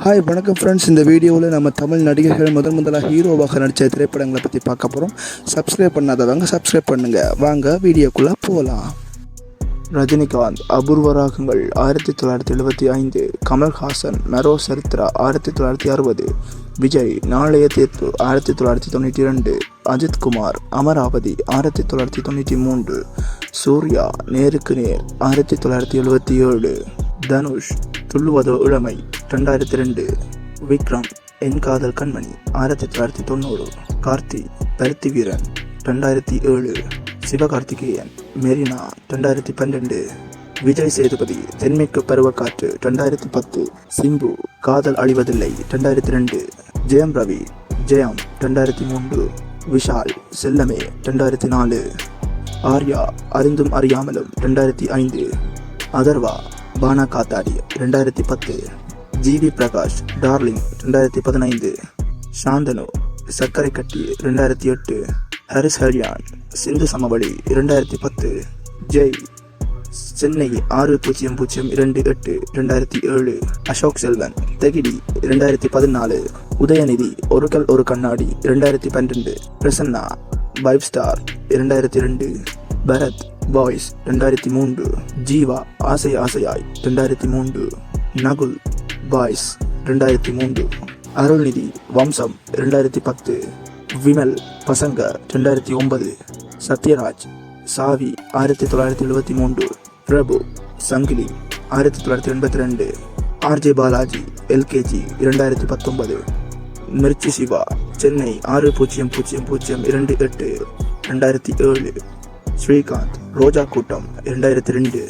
Hi வணக்கம் friends இந்த வீடியோவில் நம்ம தமிழ் நடிகர்கள் முதன் முதலாக ஹீரோவாக நடித்த திரைப்படங்களை பற்றி பார்க்க போகிறோம் சப்ஸ்கிரைப் பண்ணாதவங்க சப்ஸ்கிரைப் பண்ணுங்கள் வாங்க வீடியோக்குள்ளே போகலாம் ரஜினிகாந்த் அபூர்வ ராகங்கள் ஆயிரத்தி தொள்ளாயிரத்தி எழுபத்தி ஐந்து. கமல்ஹாசன் மெரோ சரித்ரா ஆயிரத்தி தொள்ளாயிரத்தி அறுபது. விஜய் நாளைய தீர்ப்பு ஆயிரத்தி தொள்ளாயிரத்தி தொண்ணூற்றி ரெண்டு அஜித்குமார் அமராவதி ஆயிரத்தி தொள்ளாயிரத்தி தொண்ணூற்றி மூன்று. சூர்யா நேருக்கு நேர் ஆயிரத்தி தொள்ளாயிரத்தி எழுபத்தி ஏழு. தனுஷ் துள்ளுவதோ இளமை. ரெண்டாயிரத்தி ரெண்டு விக்ரம் என் காதல் கண்மணி ஆயிரத்தி தொள்ளாயிரத்தி தொண்ணூறு கார்த்தி பருத்தி வீரன் ரெண்டாயிரத்தி ஏழு சிவகார்த்திகேயன் மெரினா ரெண்டாயிரத்தி பன்னெண்டு விஜய் சேதுபதி தென்மேற்கு பருவக்காற்று ரெண்டாயிரத்தி பத்து சிம்பு காதல் அழிவதில்லை ரெண்டாயிரத்தி ரெண்டு ஜெயம் ரவி ஜெயம் ரெண்டாயிரத்தி மூன்று விஷால் செல்லமே ரெண்டாயிரத்தி நாலு ஆர்யா அறிந்தும் அறியாமலும் ரெண்டாயிரத்தி ஐந்து அதர்வா பானா காத்தாடி ரெண்டாயிரத்தி பத்து ஜிவி பிரகாஷ் டார்லிங் ரெண்டாயிரத்தி பதினைந்து சாந்தனு சர்க்கரை கட்டி ரெண்டாயிரத்தி எட்டு ஹரிஸ் ஹரியான் சிந்து சமவெளி இரண்டாயிரத்தி பத்து ஜெய் சென்னை ஆறு பூஜ்ஜியம் பூஜ்ஜியம் இரண்டு எட்டு ரெண்டாயிரத்தி ஏழு அசோக் செல்வன் தெகிடி ரெண்டாயிரத்தி பதினாலு உதயநிதி ஒரு கல் ஒரு கண்ணாடி இரண்டாயிரத்தி பன்னிரெண்டு பிரசன்னா ஃபைவ் ஸ்டார் இரண்டாயிரத்தி ரெண்டு பரத் பாய்ஸ் ரெண்டாயிரத்தி மூன்று ஜீவா ஆசை ஆசையாய் ரெண்டாயிரத்தி மூன்று நகுல் பாய்ஸ் ரெண்டாயிரத்தி மூன்று அருள்நிதி வம்சம் ரெண்டாயிரத்தி பத்து விமல் பசங்க ரெண்டாயிரத்தி ஒன்பது சத்யராஜ் சாவி ஆயிரத்தி தொள்ளாயிரத்தி எழுபத்தி மூன்று பிரபு சங்கிலி ஆயிரத்தி தொள்ளாயிரத்தி எண்பத்தி ரெண்டு ஆர்ஜே பாலாஜி எல்கேஜி இரண்டாயிரத்தி பத்தொன்பது மிர்ச்சி சிவா சென்னை ஆறு பூஜ்ஜியம் பூஜ்ஜியம் பூஜ்ஜியம் இரண்டு எட்டு ரெண்டாயிரத்தி ஏழு ஸ்ரீகாந்த் ரோஜா கூட்டம் இரண்டாயிரத்தி ரெண்டு